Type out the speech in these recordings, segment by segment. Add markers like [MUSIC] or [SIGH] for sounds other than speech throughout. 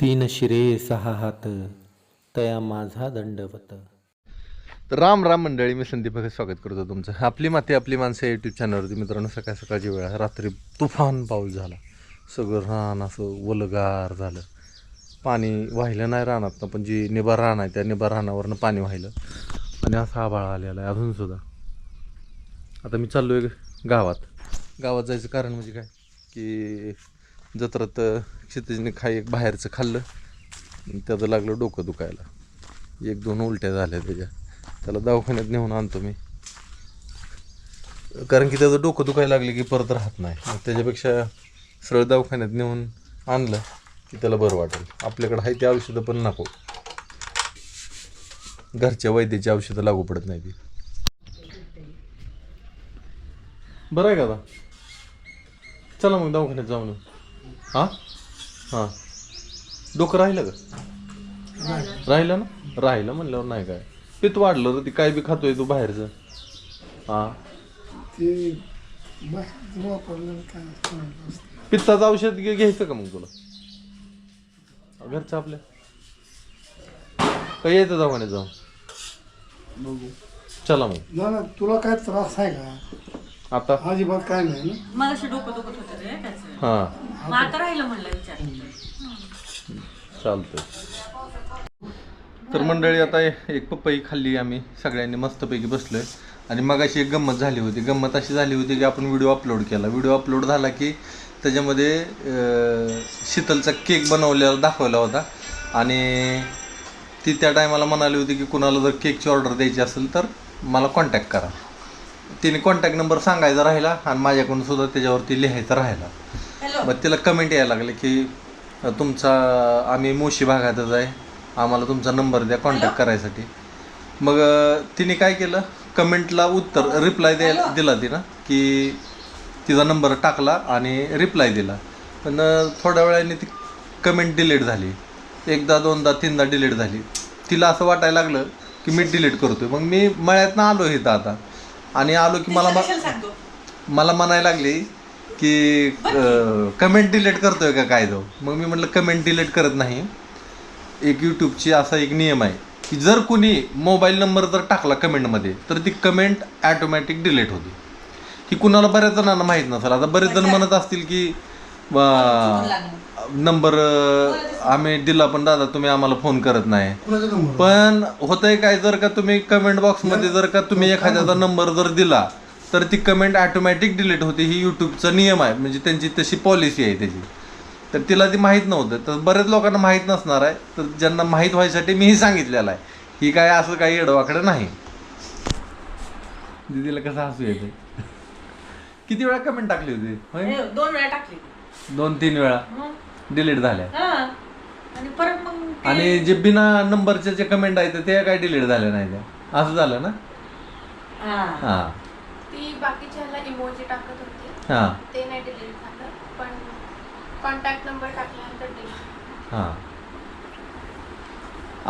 तीन शिरे सहा हात तया माझा दंडवत. तर राम राम मंडळी मी संदीप भगत स्वागत करतो तुमचं. आपली माती आपली माणसं यूट्यूब चॅनलवरती मित्रांनो सकाळ सकाळची वेळ. रात्री तुफान पाऊस झाला. सगळं रान असं वलगार झालं. पाणी वाहिलं नाही रानातनं पण जी निबा रान आहे त्या निबा रानावरनं पाणी वाहिलं. आणि असा आभाळ आलेला आहे अजूनसुद्धा आता मी चाललो आहे गावात. गावात जायचं कारण म्हणजे काय? की जत्रात क्षितिजने खाई एक बाहेरचं खाल्लं. त्याचं लागलं डोकं दुखायला. एक दोन उलट्या झाल्या त्याच्या. त्याला दवाखान्यात नेऊन आणतो मी. कारण की त्याचं डोकं दुखायला लागले की परत राहत नाही. त्याच्यापेक्षा सरळ दवाखान्यात नेऊन आणलं की त्याला बरं वाटेल. आपल्याकडं आहे ते औषधं पण नको. घरच्या वैद्याची औषधं लागू पडत नाही ती. बरं आहे का चला मग दवाखान्यात जाऊन हा? हां. डोकं राहिलं का? राहिलं ना? राहिलं म्हणल्यावर नाही काय. पित वाढलं रे ती काय बी खातोय तू बाहेरचं. हा. ते बस वापरलं काय चांगलं असतं. पित्ताचं औषध घे- घ्यायचं का मग तुला? घरचं आपल्या. काय यायचं दवाखान्यात जाऊन बघू. चला मग. ना ना तुला काय त्रास आहे का? आता? अजिबात काय नाही ना? मला डोकं दुखत होतं रे त्याचं. हां. मग आता राहिलं म्हणलं विचार. चालतंय. तर मंडळी आता एक पपई खाल्ली आम्ही. सगळ्यांनी मस्तपैकी बसलोय. आणि मगाशी एक गंमत झाली होती. गंमत अशी झाली होती की आपण व्हिडिओ अपलोड केला. व्हिडिओ अपलोड झाला की त्याच्यामध्ये शीतलचा केक बनवलेला दाखवला होता. आणि ती त्या टायमाला म्हणाली होती की कुणाला जर केकची ऑर्डर द्यायची असेल तर मला कॉन्टॅक्ट करा. तिने कॉन्टॅक्ट नंबर सांगायचा राहिला आणि माझ्याकडून सुद्धा त्याच्यावरती लिहायचा राहिला. मग तिला कमेंट यायला लागले की तुमचा आम्ही मोशी भागातच आहे. आम्हाला तुमचा नंबर द्या कॉन्टॅक्ट करायसाठी. मग तिने काय केलं? कमेंटला उत्तर रिप्लाय द्यायला दिला तिनं की तिचा नंबर टाकला आणि रिप्लाय दिला. पण थोड्या वेळाने ती कमेंट डिलीट झाली. एकदा दोनदा तीनदा डिलीट झाली. तिला असं वाटायला लागलं की मी डिलीट करतोय. मग मी मळ्यातनं आलो इथं आता. आणि आलो की मला मला म्हणायला लागली की कमेंट डिलीट करतोय का काय तो? मग मी म्हटलं कमेंट डिलीट करत नाही. एक यूट्यूबची असा एक नियम आहे की जर कुणी मोबाईल नंबर जर टाकला कमेंटमध्ये तर ती कमेंट ॲटोमॅटिक डिलीट होते. ही कुणाला बऱ्याच जणांना माहीत नसेल. आता बरेच जण म्हणत असतील की नंबर आम्ही दिला पण दादा तुम्ही आम्हाला फोन करत नाही. पण होतंय काय जर का तुम्ही कमेंट बॉक्समध्ये जर का तुम्ही एखाद्याचा नंबर जर दिला तर ती कमेंट ऑटोमॅटिक डिलीट होते. ही यूट्यूबचा नियम आहे. म्हणजे त्यांची तशी पॉलिसी आहे त्याची. तर तिला ती माहीत नव्हतं. तर बऱ्याच लोकांना माहीत नसणार आहे. तर ज्यांना माहीत व्हायसाठी मीही सांगितलेलं आहे. ही काय असं काही एडवाकडं नाही. दिदीला कसं हसू येते किती वेळा कमेंट टाकली होती? हे दोन वेळा टाकली. दोन तीन वेळा? डिलीट झाल्या. हा. आणि जे बिना नंबरच्या जे कमेंट आहेत ते काय डिलीट झाल्या नाही त्या? असं झालं ना? हा. हां ती बाकीच्या ह्याला इमोजी टाकत होती. हां. ते नाही डिलीट झालं. पण कॉन्टॅक्ट नंबर टाकल्यानंतर डिलीट हां.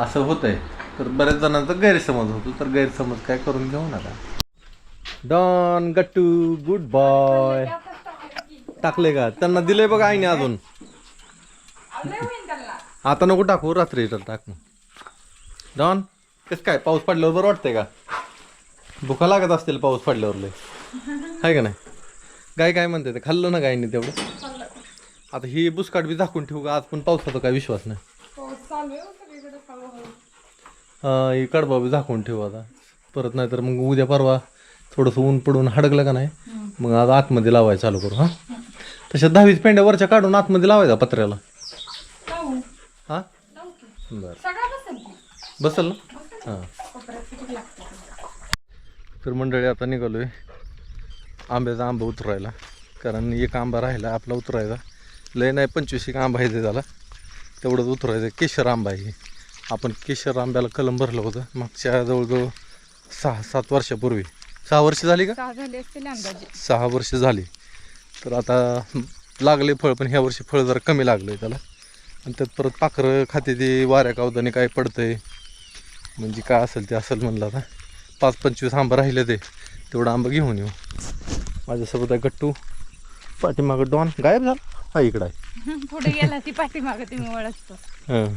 असं होतंय. तर बऱ्याच जणांचा गैरसमज होतो. तर गैरसमज काय करून घेऊ नका. Don Gattu good boy. टाकले का? त्यांना दिलंय बघा आईने अजून. आता नको टाकू रात्री तर टाक. डॉन कसं काय? पाऊस पडल्यावर बरं वाटतंय का? भुका लागत असतील पाऊस पडल्यावर लय. आहे का नाही? गाय काय म्हणते ते? खाल्लं ना गायने तेवढं? आता ही बुसकाट बी झाकून ठेवू का? आज पण पावसाचा काय विश्वास नाही. हा ही कडबा बी झाकून ठेवू आता. परत नाही तर मग उद्या परवा थोडंसं ऊन पडून हडकलं का नाही मग आज आतमध्ये लावायला चालू करू हां? तशा दहावीस पेंड्या वरच्या काढून आतमध्ये लावायचा पत्र्याला. हां? बरं. बसल ना? हां. तर मंडळी आता निघालोय. आंब्याचा आंबा उतरायला. कारण एक आंबा राहिला आपला उतरायचा. लय नाही पंचवीस एक आंबा आहे ते त्याला तेवढंच उतरायचं. केशर आंबा आहे. आपण केशर आंब्याला कलम भरलं होतं. मागच्या जवळजवळ सहा सात वर्षापूर्वी. सहा वर्ष झाली का? सहा वर्ष झाली. तर आता लागले फळ पण ह्या वर्षी फळ जरा कमी लागलं आहे त्याला. आणि त्यात परत पाखरं खाते ते वाऱ्या कावदाने काय पडतंय. म्हणजे काय असेल ते असेल म्हणलं आता. पाच पंचवीस आंबं राहिले ते. तेवढं आंबं घेऊन येऊ. माझ्यासोबत आहे गट्टू. पाठीमागं डॉन. गायब झाला? हा इकडं आहे. [LAUGHS] पुढे गेला ती पाठीमागं तुम्ही ओळखतो. हं.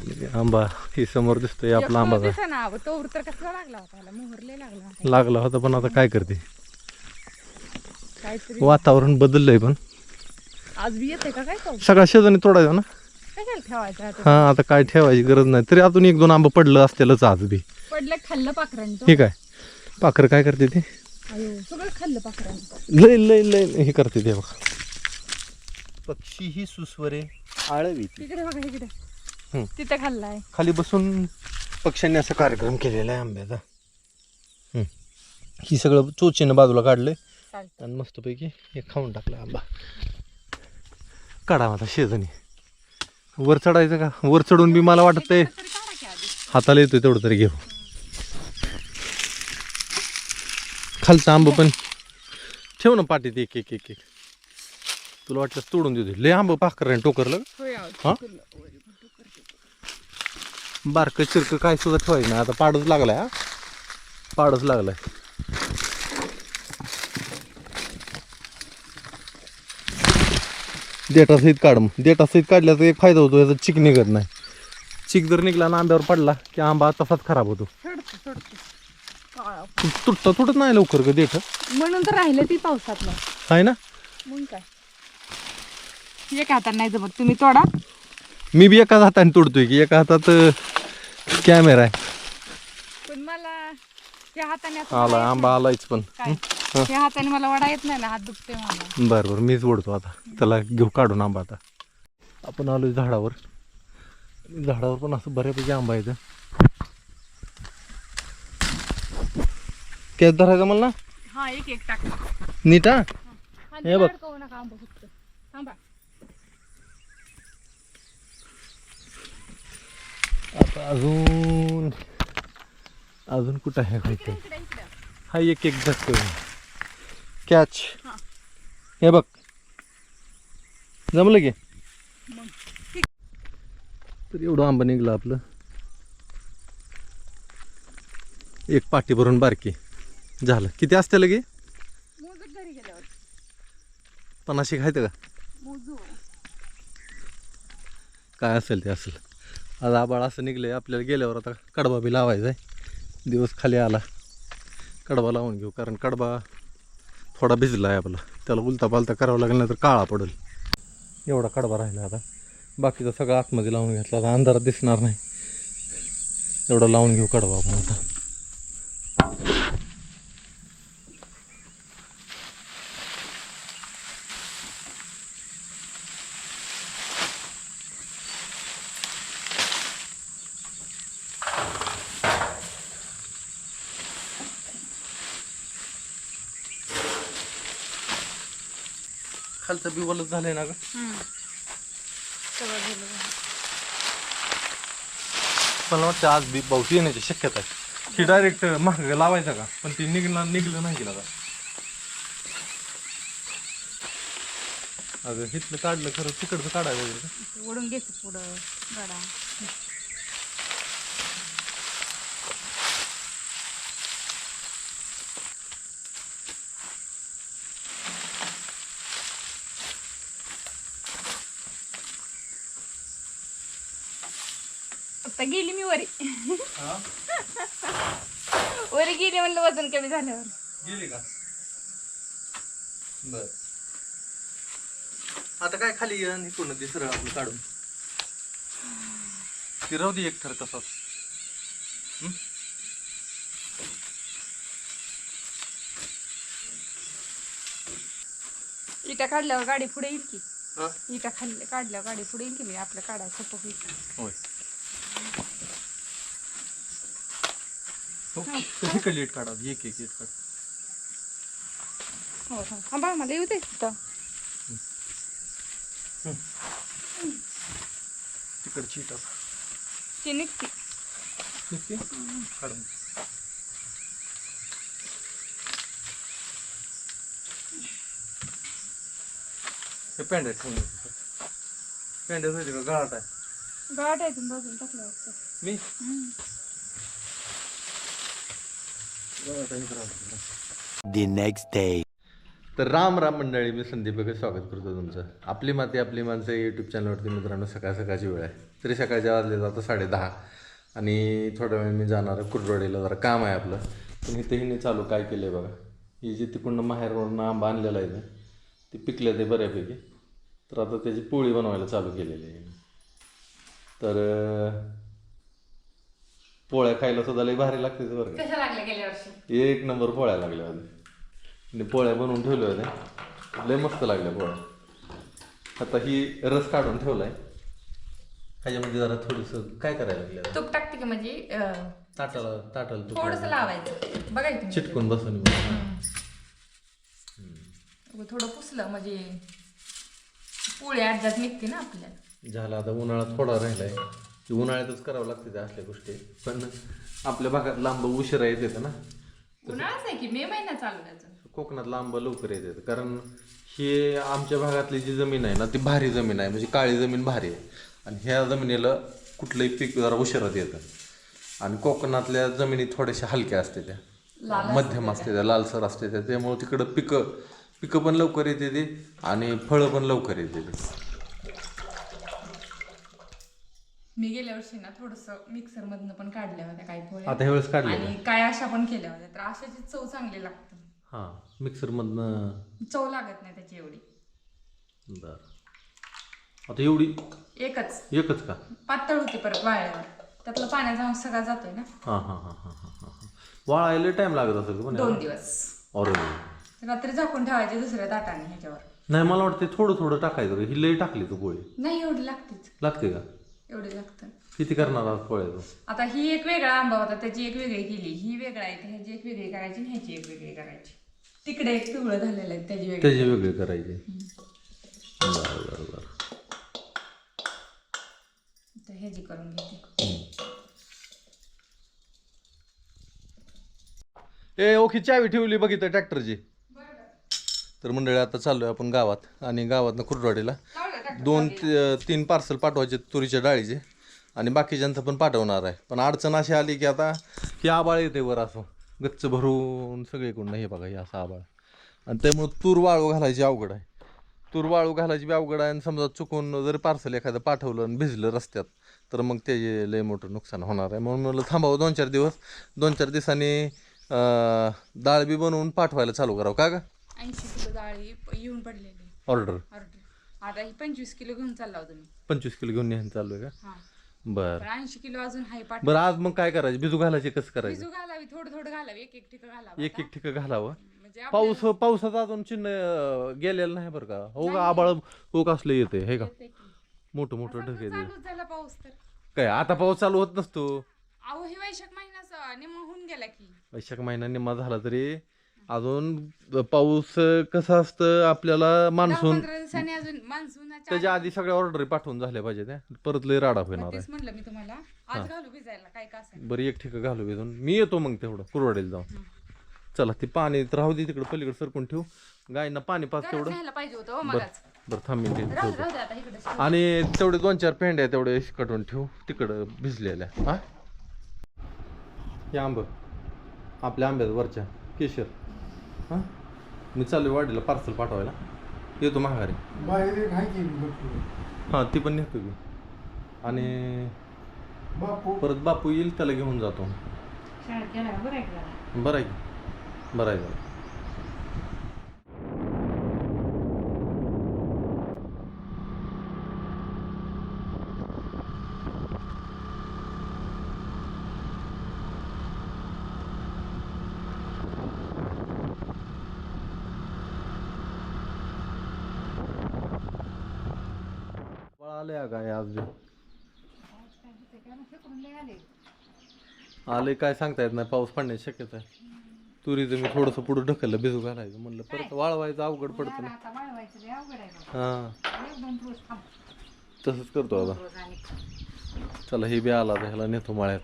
आणि आंबा ही समोर दिसतोय आपला आंबा ना तो तर कसला लागला होता त्याला मोहरले लागला होता. लागला होता पण आता काय करते? काहीतरी. वातावरण बदललंय पण. आज बी येते का काय तो सगळा शेजारी तोडायचा ना? कशाला ठेवायचा आता? हा आता काय ठेवायची गरज नाही. तरी अजून एक दोन आंबा पडलं असतेलच आज बी. पडलं खाल्लं पाखरांनी तो ठीक आहे पाखर काय करते ते? अयो सगळं खाल्लं पाखरांनी लय लय लय हे करते ते बघा. पक्षी ही सुस्वरे आळवी. तिकडे बघा इकडे. हम्म. तिथं खाल्लाय. खाली बसून पक्ष्यांनी असा कार्यक्रम केलेला आहे आंब्याचा. हम्म. ही सगळं चोचीनं बाजूला काढलंय. चालतं आणि मस्तपैकी हे खाऊन टाकलं आंबा. काढा आता शेजणी वर चढायचं का? वर चढून बी मला वाटतंय. हाताला येतोय तेवढं तरी घेऊ. खालचं आंब पण. ठेव ना पाठीत एक एक एक एक. तुला वाटलं तोडून देऊ दे. लय आंब पाखर टोकरलं हा? बारकं चिरकं काय सुद्धा ठेवायचं नाही. आता पाडच लागलाय हा. पाडच लागलाय. देटासहित काढ मग देटासहित काढल्याचा एक फायदा होतो याचा चिक निघत नाही. चिक जर निघला ना आंब्यावर पडला की आंबा तसाच खराब होतो. तुटता तुटत नाही लवकर ग देठ. म्हणून तर राहिलं ती पावसातलं आहे ना? मग काय? एक हातात नाही जमत. तुम्ही तोडा. मी बी एकाच हाताने तोडतोय की एका हातात कॅमेरा आहे. या हाताने आला येत आंबा आलायच पण. नाही. काय? या हाताने मला वडा येत नाही ना हात दुखते मला बरं बरं मीच ओढतो आता. त्याला घेऊ काढून आंबा आता. आपण आलोय झाडावर. झाडावर पण असं बऱ्यापैकी आंबा येतं कॅच धरायचा मला ना हा एक एक टाक. नीट हा? हे बघ. अडकवू नका आंबा फक्त. थांबा. आता अजून अजून कुठं आहे इकडे हा एक एक झटक कॅच हा. बघ. जमलं की? तर एवढं आंबा निघलं आपलं. एक पाटी भरून बारकी. झालं. किती असते लगे? पन्नाशी खायचं का? मोजू. काय असेल ते असेल. आज आबाळ असं निघलंय. आपल्याला गेल्यावर आता कडबा बी लावायचा आहे. दिवस खाली आला. कडबा लावून घेऊ कारण कडबा थोडा भिजला आहे आपला. त्याला उलता पालता करावं लागेल नाही तर काळा पडेल. एवढा कडबा राहिला आता. बाकीचा सगळं आतमध्ये लावून घेतला आता अंधारात दिसणार नाही. एवढा लावून घेऊ कडबा आपण आता. खालचं बिवलच झालंय ना ग? सगळं मला वाटतं आज बी पाऊस येण्याची शक्यता आहे. ही डायरेक्ट महाग लावायचा का? पण ती निघणार निघलं नाही गेला अगं हिथलं काढलं खरं तिकडचं काढायला का? ओढून घ्यायचं पुढं गाडा आता गेली मी वरी. वरी गेली म्हणलं वजन कमी झाल्यावर. गेली का? बर. आता काय खाली आणि इकडून दे सरळ आपलं काढून. ती राहू दे एक थर तसाच. हं? इटा काढल्यावर गाडी पुढे येईल की? हा? इटा खाल्ल्या काढल्यावर गाडी पुढे येईल की मी आपल्या काढायचं सोपं होईल होय. हो कशी कलीट काढा एक एक एक काढ हो थांबा मला येऊ दे। तिथं तिकडची टाक ती निघते निघते काढून हे पॅन्ट ठेवून पॅन्ट गळाट आहे गाठ आहे तुम्ही बाजूला टाकल्यावर मी the next day. तर राम राम मंडळी मी संदीप बघे स्वागत करतो तुमचं. आपली माती आपली माणसं यूट्यूब चॅनलवरती मित्रांनो सकाळ सकाळची वेळ आहे. तरी सकाळच्या वाजले जातं साडे दहा. आणि थोड्या वेळ मी जाणार आहे जरा काम आहे आपलं. पण इथे हिने चालू काय केलं आहे बघा. ही जी तिकडनं माहेरवरून आंबा आणलेला आहे ना, ते पिकलं ते बऱ्यापैकी. तर आता त्याची पोळी बनवायला चालू केलेली आहे तर पोळ्या खायला सुद्धा लई भारी लागते बरं का. कशा लागल्या गेल्या वर्षी? एक नंबर पोळ्या लागल्या होत्या आणि पोळ्या बनवून ठेवल्या होत्या. लय मस्त लागल्या पोळ्या. आता ही रस काढून ठेवलाय. ह्याच्यामध्ये जरा थोडंसं काय करायला लागलं? तूप टाकते की म्हणजे अं, ताटाला ताटाला तूप थोडंसं लावायचं. बघा चिटकून बसून थोडं पुसलं म्हणजे पोळी अर्ध्यात निघते ना आपल्याला. झाला आता उन्हाळा थोडा राहिलाय. ते उन्हाळ्यातच करावं लागते त्या असल्या गोष्टी. पण आपल्या भागात लांब उशिरा येत येतं ना. उन्हाळाच आहे की मे महिना चालू आहे अजून. कोकणात लांब लवकर येते कारण हे आमच्या भागातली जी जमीन आहे ना ती भारी जमीन आहे. म्हणजे काळी जमीन भारी आहे. आणि ह्या जमिनीला कुठलंही पीक जरा उशिरात येतं. आणि कोकणातल्या जमिनी थोड्याशा हलक्या असते त्या. मध्यम असते त्या लालसर असते त्या. त्यामुळे तिकडं पिकं पिकं पण लवकर येते ते आणि फळं पण लवकर येते ते. मी गेल्या वर्षी ना थोडस मिक्सर मधनं पण काढल्या होत्या काही पोळ्या. आता ह्यावेळेस काढले आणि काय अशा पण केल्या होत्या. तर अशाची चव चांगली लागते. हां मिक्सरमधनं चव लागत नाही त्याची एवढी. बरं. आता एवढी? एकच. एकच का? पातळ होती परत वाळल्यावर. त्यातलं पाण्याचा अंश सगळा जातोय ना. हां हां हां हां हां हां हां. वाळायला टाईम लागत असेल का पण दोन दिवस. अरे रात्री झाकून ठेवायचे दुसऱ्या ताटाने ह्याच्यावर. नाही मला वाटते थोडं थोडं टाकायचं. रे. ही लई टाकली तू पोळी. नाही एवढी लागतेच. लागते का? एवढी लागतं किती करणार आहात पोळ्या तू आता ही एक वेगळा आंबा होता त्याची एक वेगळी केली. ही वेगळा आहे ह्याची एक वेगळी करायची आणि ह्याची एक वेगळी करायची. तिकडे एक पिवळं झालेलं आहे त्याची वेगळी. त्याचे वेगळे करायचे. बरं बरं ह्याची करून घेते. ए ओखी चावी ठेवली बघितलं ट्रॅक्टरची. तर मंडळी आता चाललोय आपण गावात आणि गावातनं कुरडवाडीला. दोन तीन पार्सल पाठवायचे तुरीच्या डाळीचे आणि बाकीच्यांचं पण पाठवणार आहे. पण अडचण अशी आली की आता ही आबाळ येते वर असं. गच्च भरून सगळीकडून हे बघा हे असं आबाळ. आणि त्यामुळे तूर वाळू घालायची अवघड आहे. तूर वाळू घालायची बी अवघड आहे आणि समजा चुकून जर पार्सल एखादं पाठवलं आणि भिजलं रस्त्यात तर मग त्याचे लय मोठं नुकसान होणार आहे. म्हणून म्हटलं थांबावं दोन चार दिवस. दोन चार दिवसांनी डाळ बी बनवून पाठवायला चालू करावं. का गं? ऐंशी किलो डाळ प- येऊन पडलेली. ऑर्डर? ऑर्डर. आता ही पंचवीस किलो घेऊन चालला होता मी. पंचवीस किलो घेऊन न्यायला चालू आहे का? हा. बरं. पण ऐंशी किलो अजून हाय पाठ बरं आज मग काय करायचं? भिजू घालायचे कसं करायचं? भिजू घालावी थोडं थोडं घालावी एक एक ठिकाण घालावं एक एक ठिकाण घालावं. म्हणजे पाऊस पावसाचं अजून चिन्ह अं, गेलेलं नाही बरं का? हो का आबाळ हो असलं येते हे का? मोठं मोठं ढग येते चालूच झाला पाऊस तर. काय आता पाऊस चालू होत नसतो. अहो हे वैशाख महिन्याचा निम्मा होऊन गेला की. वैशाख महिना निम्मा झाला तरी अजून पाऊस कसा असतं आपल्याला मान्सून पंधरा दिवसांनी अजून मान्सूनच्या त्याच्या आधी सगळ्या ऑर्डरी पाठवून झाल्या पाहिजे त्या परत लय राडा होणार आहे. तेच म्हणलं मी तुम्हाला. आज घालू भिजायला काय का असेल बरं एक ठिकाण घालू इथून मी येतो मग तेवढं कुरवाडीला जाऊन. चला ती पाणी राहू दे तिकडे पलीकडे सरकून ठेवू. गायींना पाणी पाच तेवढं. घ्यायला पाहिजे होतं हो बरं मगाच. बरं थांब राहू ठेवतो. दे, राहू दे आता इकडे आणि तेवढे दोन चार पेंड्या तेवढे कटवून ठेवू तिकडं भिजलेल्या. हा? हे आंब. आपल्या आंब्यात वरच्या केशर. हां? मी चालू वाडीला पार्सल पाठवायला. येतो माघारी. बाहेर एक आहे की भरपूर? हां ती पण नेतो की. आणि बापू. परत बापू येईल त्याला घेऊन जातो. बरं आहे की? बरं आहे बरं बाळा आले काय आज आले काय सांगता येत नाही पाऊस पडण्याची शक्यता आहे. तुरीचं मी थोडंसं पुढं ढकललं भिजू घालायचं. म्हणलं परत वाळवायचं अवघड पडतं ना. हां. तसंच करतो आता. चला हे बी आला आता ह्याला नेतो माळ्यात.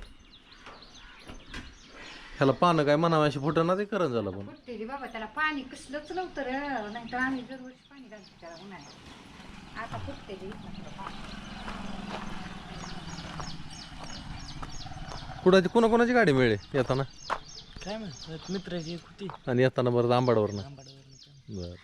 ह्याला पानं काय म्हणावं अशी फुटं ना ते करण झालं पण बाबा त्याला पाणी कसलंच नव्हतं नाही तर आम्ही दरवर्षी पाणी घालतो त्याला उन्हाळ्यात. आता फुटते थोडं पाणी कुणाची कोणाकोणाची गाडी मिळेल येताना? काय म्हणतात मित्राची एक होती. आणि येताना बरं आंबाडवरनं बर.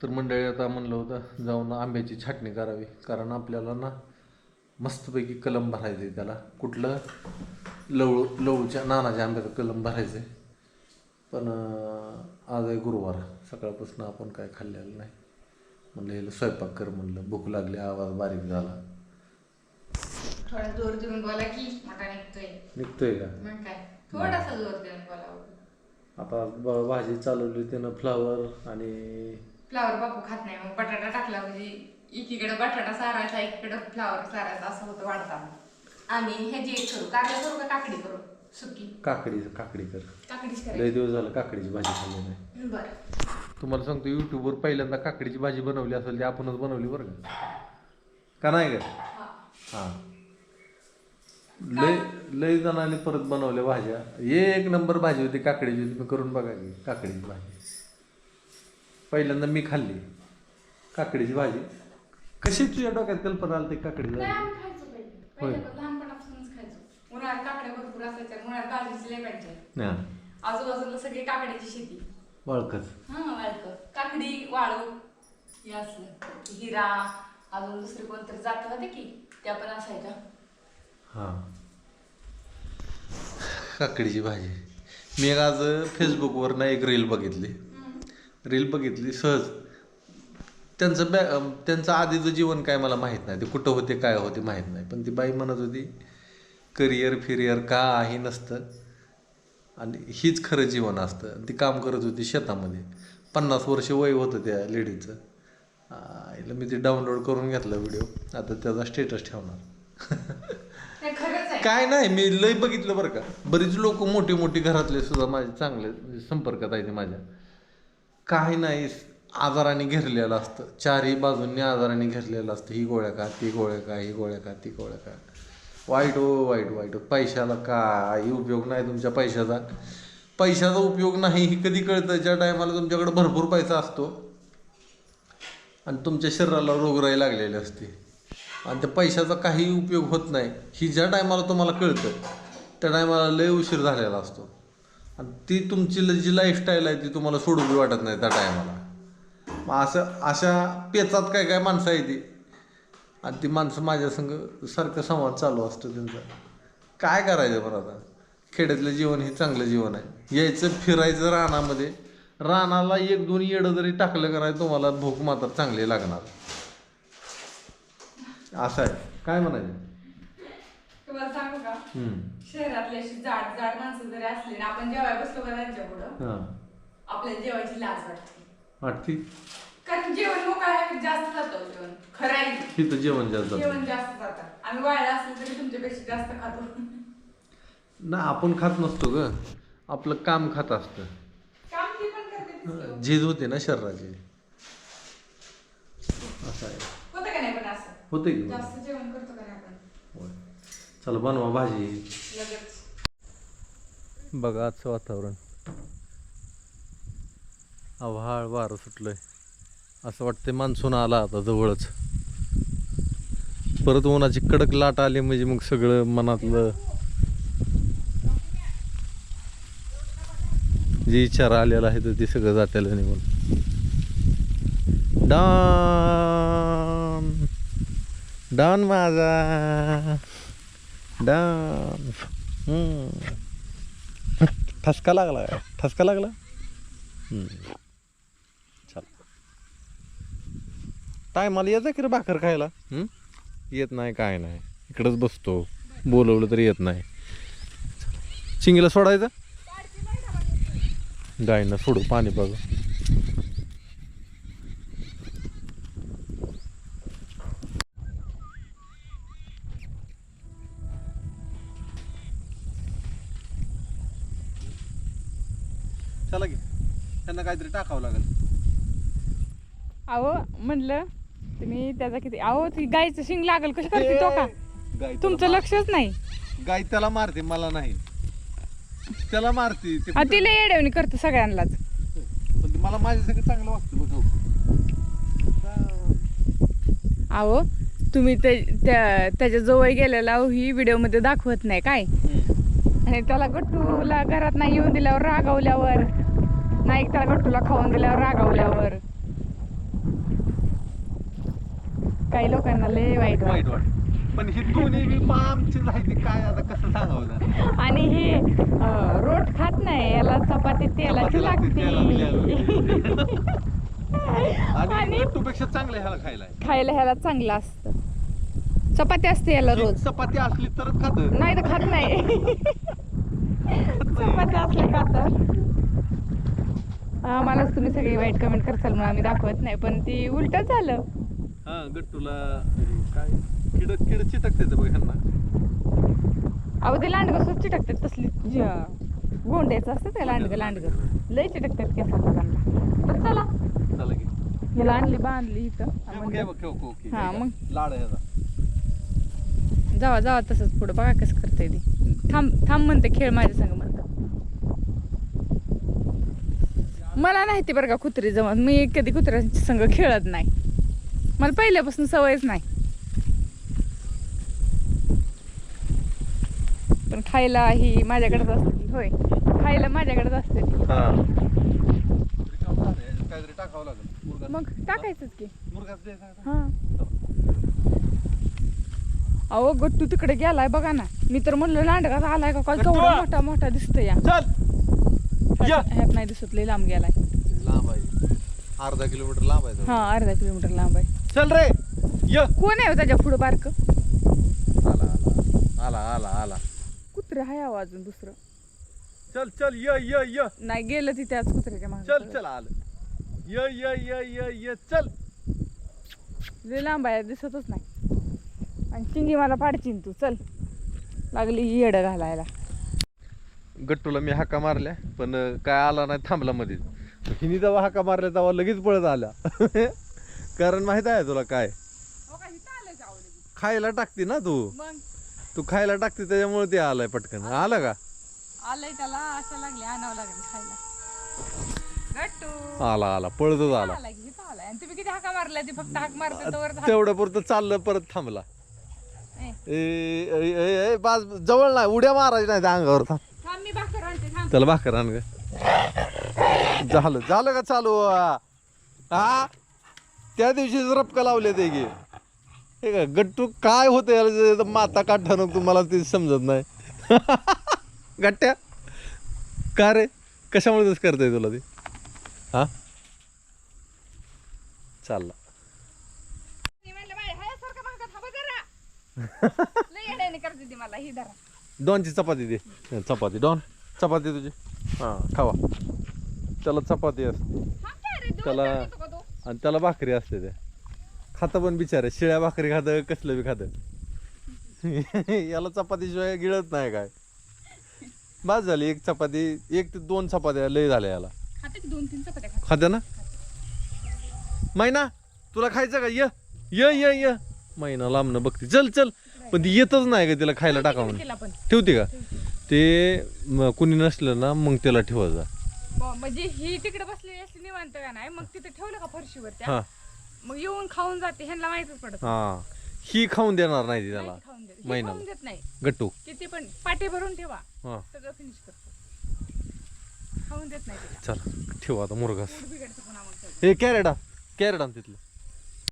तर मंडळी आता म्हणलं होतं जाऊन आंब्याची छाटणी करावी. कारण आपल्याला ना मस्तपैकी कलम भरायचं आहे त्याला. कुठलं? लवळू लवळूच्या नानाच्या आंब्याचं कलम भरायचं आहे पण आज आहे गुरुवार. सकाळपासून आपण काय खाल्लेलं नाही. म्हणलं याला स्वयंपाक कर म्हणलं. भूक लागली आवाज बारीक झाला. थोडा जोर देऊन बोला की निघतोय. निघतोय का? मग काय? थोडासा जोर देऊन आता ब- भाजी चालवली त्यानं फ्लावर आणि फ्लावर बापू खात नाही. मग बटाटा टाकला म्हणजे एकीकडे बटाटा सारायचा एकीकडे फ्लावर सारायचा असं होतं वाढताना आणि हे जे करू काकडी करू का काकडी करू? सुकी. काकडी काकडी कर. काकडीच लय करायची दिवस झालं काकडीची भाजी खाल्ली नाही. बरं. तुम्हाला सांगतो युट्यूबवर पहिल्यांदा काकडीची भाजी बनवली असेल ती आपणच बनवली बरं का? का नाही का? हां. लय लय जणांनी परत बनवल्या भाज्या. एक नंबर भाजी होती काकडीची तुम्ही करून बघा की काकडीची भाजी. पहिल्यांदा मी खाल्ली काकडीची भाजी. कशी तुझ्या डोक्यात कल्पना आली ती काकडीची नाही, भाजी आम्ही खायचो पहिले. पहिले पण लहानपणापासूनच खायचो. उन्हाळ्यात काकड्या भरपूर असायच्या उन्हाळ्यात भाजीची लय पाहिजे हां. आजूबाजूला सगळी काकड्याची शेती. वळखच हा वाळक. काकडी वाळू हे असलं. हिरा अजून दुसरे कोणतरी जात होते की त्या पण असायच्या. हां. काकडीची भाजी. मी एक आज फेसबुकवर ना एक रील बघितली. रील बघितली सहज. त्यांचं बॅ त्यांचं आधीचं जीवन काय मला माहीत नाही. ते कुठं होते काय होते माहीत नाही. पण ती बाई म्हणत होती करिअर फिरियर काही नसतं. आणि हीच खरं जीवन असतं. ती काम करत होती शेतामध्ये. पन्नास वर्ष वय होतं त्या लेडीचं. आईला मी ते डाउनलोड करून घेतला व्हिडिओ आता त्याचा स्टेटस ठेवणार. काय नाही मी लय बघितलं बरं का. बरीच लोक मोठी मोठी घरातले सुद्धा माझे चांगले संपर्कात आहे ते माझ्या. काही नाही आजाराने घेरलेलं असतं. चारही बाजूंनी आजाराने घेरलेलं असतं. ही गोळ्या का ती गोळ्या का ही गोळ्या का ती गोळ्या का वाईट हो वाईट वाईट हो. पैशाला काही उपयोग नाही तुमच्या पैशाचा. पैशाचा उपयोग नाही ही कधी कळतं? ज्या टायमाला तुमच्याकडे भरपूर पैसा असतो आणि तुमच्या शरीराला रोगराई लागलेली असते. आणि त्या पैशाचा काही उपयोग होत नाही. ही ज्या टायमाला तुम्हाला कळतं त्या टायमाला लय उशीर झालेला असतो. आणि ती तुमची ल- जी लाईफस्टाईल आहे ती तुम्हाला सोडू वाटत नाही त्या टायमाला. मग असं अशा पेचात काय काय माणसं आहे ती. आणि ती माणसं माझ्या संग सारखं संवाद चालू असतो त्यांचा. काय करायचं बरं आता? खेड्यातलं जीवन हे चांगलं जीवन आहे. यायचं फिरायचं रानामध्ये. रानाला एक दोन येडं जरी टाकलं का नाही तुम्हाला भूक मात्र चांगली लागणार. असं आहे. काय म्हणायचं? तुम्हाला सांगू का? हम्म. शहरातले अशी जाड जाड माणसं जरी असली ना आपण जेवायला बसलो का त्यांच्या पुढं हां. आपल्याला जेवायची लाज वाटते. वाटती कारण जेवण मोकळा जास्त जातं जेवण. खरं आहे. तिथं जेवण जास्त जातं जेवण जास्त जातं. आम्ही वाळला असलं तरी तुमच्यापेक्षा जास्त खातो. ना आपण खात नसतो ग. आपलं काम खात असतं. काम ती पण करते तीच की. झीज होते ना शरीराची. असं आहे. होतं का नाही पण असं? होते की जास्त जेवण करतो का नाही आपण? होय. चला बनवा भाजी. लगेच. बघा आजचं वातावरण. आव्हाळ वारं सुटलंय. असं वाटतंय मान्सून आला आता जवळच. परत उन्हाची कडक लाट आली म्हणजे मग सगळं मनातलं जे इच्छा आलेला आहे तर ते सगळं जात्याला निघून. डॉन. डॉन माझा. डॉन. ठसका लागला ठसका लागला हम्म. चल टायमाला येतं की रे भाकर खायला? हम्म? येत नाही काय नाही. इकडंच बसतो. बोलवलं तरी येत नाही. चिंगीला सोडायचं? गायनं सोडू पाणी बघ चला की त्यांना काहीतरी टाकावं लागेल. अहो म्हणलं तुम्ही त्याचा किती अहो ती गायचं शिंग लागल कसं करते तो का गाय तुमचं त्याला लक्षच नाही. मार- गाय त्याला मारते मला नाही. त्याला मारते ते अहो, तिला येडवणी करतो सगळ्यांनाच पण ते मला माझ्यासाठी चांगलं वाटतं बघ हो. अहो तुम्ही ते त्या त्याच्याजवळ गेलेला ही व्हिडिओमध्ये दाखवत नाही काय? आणि त्याला गट्टूला घरात नाही येऊन दिल्यावर रागावल्यावर. नाही त्याला गट्टूला खाऊन दिल्यावर रागावल्यावर. काही लोकांना लय वाईट वाईट वाटतं. वाट पण ही दोन्ही बी आमची झाली काय आता कसं सांगावं? आणि हे रोट खात नाही याला चपाती तेलाची लागते, [LAUGHS] आणि गट्टूपेक्षा चांगलं ह्याला खायला. खायला ह्याला चांगलं असतं. चपाती असते याला रोज. चपाती असली तरच खात. नाही तर खात नाही. [LAUGHS] चपाती असले खात. आम्हालाच तुम्ही सगळी वाईट कमेंट करसाल म्हणून आम्ही दाखवत नाही पण ती उलट झालं. हा गट्टूला काय किड किड चिटकते ते बघ ह्यांना. अहो ते लांडगं स्वच्छ टाकतात तसली ज- गोंड्याचं असतं ते लांडगं लांडगं. लय चिटकतात केसाला त्यांना तर चला. चला की. याला आणली बांधली इथं. हे बघ, हे बघ, हे बघ, ओके. हा, मग. लाड आहे ह्याचा जावा जावा तसंच पुढं. बघा कसं करता ती. थांब थांब म्हणते खेळ माझ्या संग म्हणतं. मला नाही ते बरं का कुत्री जमत. मी कधी कुत्र्यांच्या संग खेळत नाही. मला पहिल्यापासून सवयच नाही. पण खायला ही माझ्याकडेच असते ती होय. खायला माझ्याकडेच असते हा. मग टाकायचंच की. हा. अहो गट्टू तिकडे गेलाय बघा ना. मी तर म्हणलं लांडगात आलाय का? काल! केवढा मोठा मोठा दिसतोय या. चल! या. ह्यात नाही दिसत लय लांब गेलाय. लांब आहे. अर्धा किलोमीटर लांब आहे. हा अर्धा किलोमीटर लांब आहे. चल रे य. कोण आहे हो त्याच्या पुढं बारक? आला आला आला आला. आला कुत्रे आहे अहो अजून दुसरं. चल चल य य य. नाही गेलं ती त्याच कुत्र्याच्या मागे. चल चल आलं. य य य य य चल. लय लांब आहे दिसतच नाही. आणि चिंगी मला पाडचीन तू चल. लागली येड घालायला. गट्टूला मी हाका मारल्या पण अं, काय आला नाही थांबला मध्ये हिनी जेव्हा हाका मारल्या तेव्हा लगेच पळत आल्या. [LAUGHS] कारण माहीत आहे तुला काय? खायला टाकते ना तू? मग? तू खायला टाकते त्याच्यामुळे ते आलाय पटकन. आलं का? आलंय त्याला असं लागले आणावं लागेल खायला. गट्टू! आला आला. पळतच आला. आलाय की इथं आलाय. आणि तुम्ही किती हाका मारलाय ते? फक्त हाक मारते तेवढ्या पुरतं चाललं परत थांबला. ए. ए ए, ए, ए, बाज जवळ नाही उड्या मारायच्या नाही त्या अंगावर. थांब. थांब मी भाकर आणते थांब. त्याला भाकर आण ग. झालं झालं का चालू? आ? हा? त्या दिवशी रपका लावले ते गे हे का गट्टू काय होतं याला जे माता काढताना तुम्हाला ते समजत नाही. [LAUGHS] गट्ट्या? का रे? कशामुळे तसं करताय तुला ते? हा? चालला. [LAUGHS] ही डॉनची चपाती दे. चपाती डॉन चपाती तुझी. हां खावा. त्याला चपाती असते. दोन त्याला- का? आणि त्याला भाकरी असते त्या खातं पण बिचार शिळ्या भाकरी खातं कसलं बी खातं. [LAUGHS] याला चपातीशिवाय गिळत नाही काय. बस झाली एक चपाती एक ते दोन चपात्या लय झाल्या याला. दोन तीन चपात्या खाते? खात्या ना? मैना तुला खायचं का? य य य य. मैना लांबणं बघते. चल चल. पण ती येतच नाही का तिला खायला टाका म्हणून तिला पण. ठेवते का? ते कुणी नसलं ना मग त्याला ठेवायचा ब- म्हणजे ही तिकडे बसलेली असली निवांत का नाही मग तिथे ठेवलं का फरशीवर त्या हा. मग येऊन खाऊन जाते ह्यांना माहितच पडत हा. ही खाऊन देणार नाही ती त्याला. नाही खाऊन देत. हे महिना. खाऊन देत नाही. गट्टू. किती पण पाटे भरून ठेवा. हा. सगळं फिनिश करतो. खाऊन देत नाही तिला. चल ठेव आता मुरगास. पोट बिघडतं पुन्हा मग सगळं. हे कॅरेट आण कॅरेट आण तिथलं.